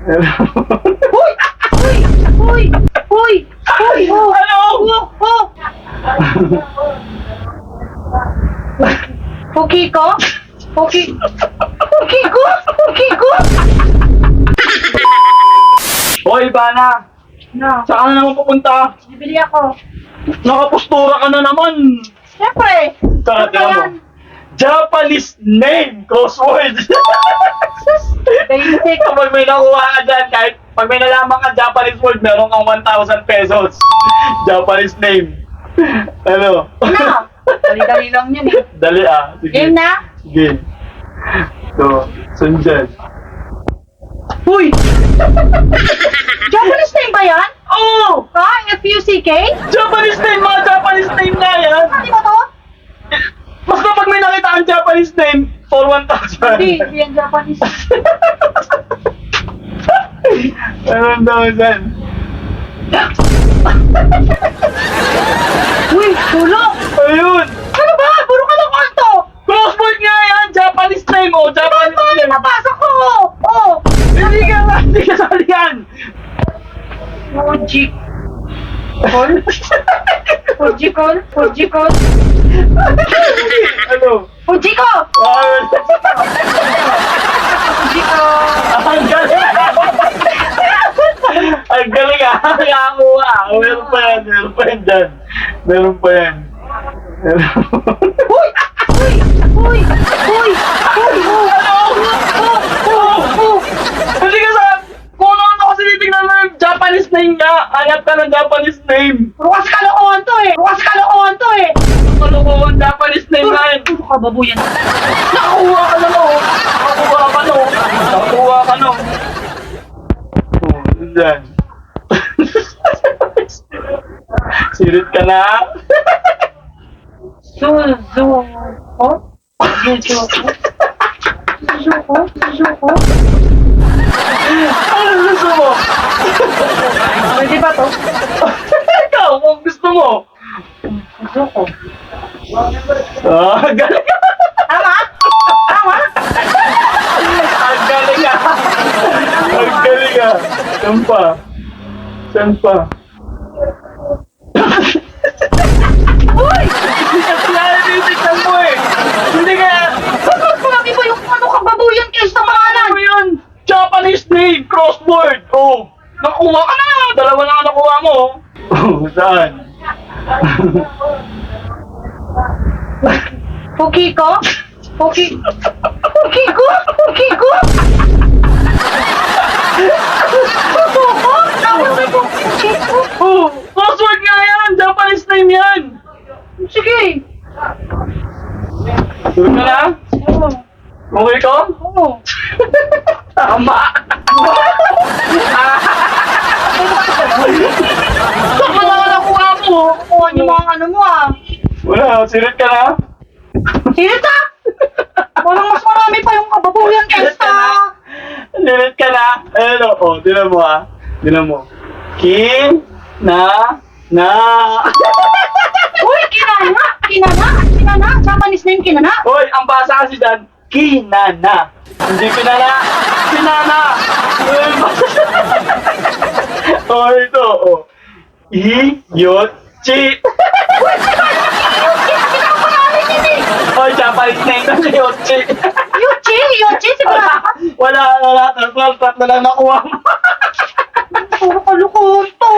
Hoy! Hoy! Hoy! Hoy! Hoy! Oh! Ano? Oh! Oh! Puki ko? Puki... Puki ko? Puki ko? Hoy, Bana! No. Saan na naman pupunta? Bibili ako. Nakapostura ka na naman! Siyempre! Tara, Ano tira mo. yan? Japanese name! Crossword! Basic. Kapag may nakuha ka dyan, kahit pag may nalaman ka Japanese word, meron kang 1,000 pesos. Japanese name. Ano? Ano? Dali-dali lang yun eh. Dali ah. Sige. Game na? Sige. So, saan dyan? Uy! Japanese name ba yan? Oh! Ha? F-U-C-K? Japanese name! Mga Japanese name nga yan! Ano ba to? Basta pag may nakita ang Japanese name, for 1,000. Hindi, hindi yan Japanese. Meron daw dyan. Uy, tulong! Ayun! Ano ba? Puro ka lang kanto! Crossword nga yan! Japanese name! Oh, Japanese name! nabasa ko? Oh! Hindi ka nga! Hindi ka sali yan! Fuji. Call? Fuji call? Fuji call? ano? Fuji ko! Ah, Fuji ko! Ang galing! Ang galing ah! Nakakuha! Meron pa yan! Meron pa yan dyan! Meron pa yan! Uy! Uy! Uy! Uy! Uy! Ano? Oh! Oh! Hindi ka sa... Kung ano kasi titignan mo yung Japanese name nga! Hanap ka ng Japanese name! Rukas kalokohan to eh! Rukas kalokohan to eh! Kalukuhan Japanese name nga yun! Puro ka babuyan. Nakakuha ka na no! Nakakuha ka no! Nakakuha ka no! Oh, dyan. Sirit ka na? Suzuko? Suzuko? Suzuko? Suzuko? Ano gusto mo? Pwede ba to? Ikaw, kung gusto mo. Suzuko. Ah, galing ka! Tama? Tama? Ang galing ka! Ang galing ka! Saan pa? Saan pa? Nalilitignan mo eh! Hindi kaya... Marami ba yung ano ka babuyan kayo mga Ano yun? Japanese name, crossword! Oh! Nakuha ka! Dalawa na nakuha mo! Oh, saan? Puki ko? Puki... Puki ko? Puki ko? Suzuko? Tawag na po. Puki ko? Oh! Crossword nga yan! Japanese name yan! Sige. Tulog ka na? Oo. Okay ko? Oo. Tama! Saan ka naman nakuha mo? Kuha niyo mga ano mo ah. Wala, sirit ka na? Sirit ah! Walang mas marami pa yung kababuyan kaysa. Sirit ka na? Ayun o, oh, tinan mo ah. Tinan mo. Ki, na, na. Uy, kinana! Kinana! Kinana! Japanese name kinana! Hoy, ang basa kasi dyan, Kinana. Hindi pinana. Kinana. oh, ito. Oh. Iyochi. Oy, oh, Japanese name na si Yochi. Yochi? Yochi? Sigurado ka? Wala, wala. Tatlo lang nakuha mo. Puro kalukuhan to.